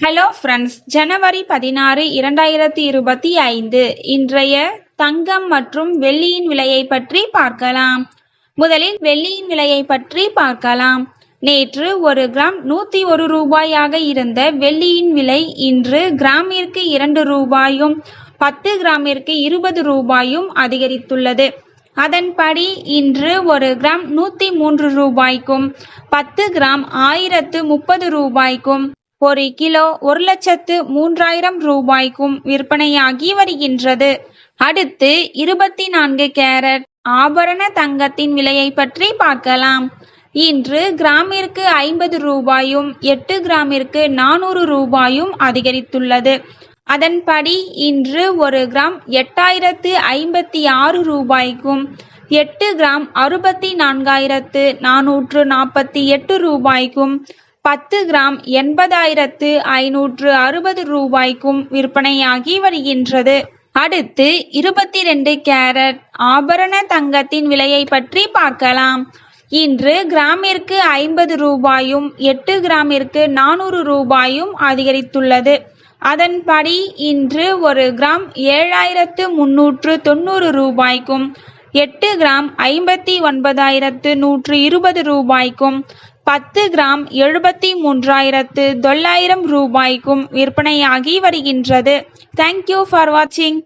Hello friends ஜனவரி பதினாறு இரண்டாயிரத்தி இருபத்தி ஐந்து. இன்றைய தங்கம் மற்றும் வெள்ளியின் விலையை பற்றி பார்க்கலாம். முதலில் வெள்ளியின் விலையை பற்றி பார்க்கலாம். நேற்று ஒரு கிராம் நூற்றி ஒரு ரூபாயாக இருந்த வெள்ளியின் விலை இன்று கிராமிற்கு இரண்டு ரூபாயும் பத்து கிராமிற்கு இருபது ரூபாயும் அதிகரித்துள்ளது. அதன்படி இன்று ஒரு கிராம் நூற்றி மூன்று ரூபாய்க்கும் பத்து கிராம் ஆயிரத்து முப்பது ரூபாய்க்கும் ஒரு கிலோ ஒரு லட்சத்து மூன்றாயிரம் ரூபாய்க்கும் விற்பனையாகி வருகின்றது. அடுத்து இருபத்தி நான்கு கேரட் ஆபரண தங்கத்தின் விலையை பற்றி பார்க்கலாம். இன்று கிராமிற்கு ஐம்பது ரூபாயும் எட்டு கிராமிற்கு நானூறு ரூபாயும் அதிகரித்துள்ளது. அதன்படி இன்று ஒரு கிராம் எட்டாயிரத்து ஐம்பத்தி ஆறு ரூபாய்க்கும் எட்டு கிராம் அறுபத்தி நான்காயிரத்து நானூற்று நாற்பத்தி எட்டு ரூபாய்க்கும் பத்து கிராம் எண்பதாயிரத்து ஐநூற்று அறுபது ரூபாய்க்கும் விற்பனையாகி வருகின்றது. அடுத்து இருபத்தி ரெண்டு கேரட் ஆபரண தங்கத்தின் விலையை பற்றி பார்க்கலாம். இன்று கிராமிற்கு ஐம்பது ரூபாயும் எட்டு கிராமிற்கு நானூறு ரூபாயும் அதிகரித்துள்ளது. அதன்படி இன்று ஒரு கிராம் ஏழாயிரத்து முன்னூற்று தொண்ணூறு ரூபாய்க்கும் எட்டு கிராம் ஐம்பத்தி ஒன்பதாயிரத்து நூற்று இருபது ரூபாய்க்கும் பத்து கிராம் எழுபத்தி மூன்றாயிரத்து தொள்ளாயிரம் ரூபாய்க்கும் விற்பனையாகி வருகின்றது. தேங்க்யூ ஃபார் வாட்சிங்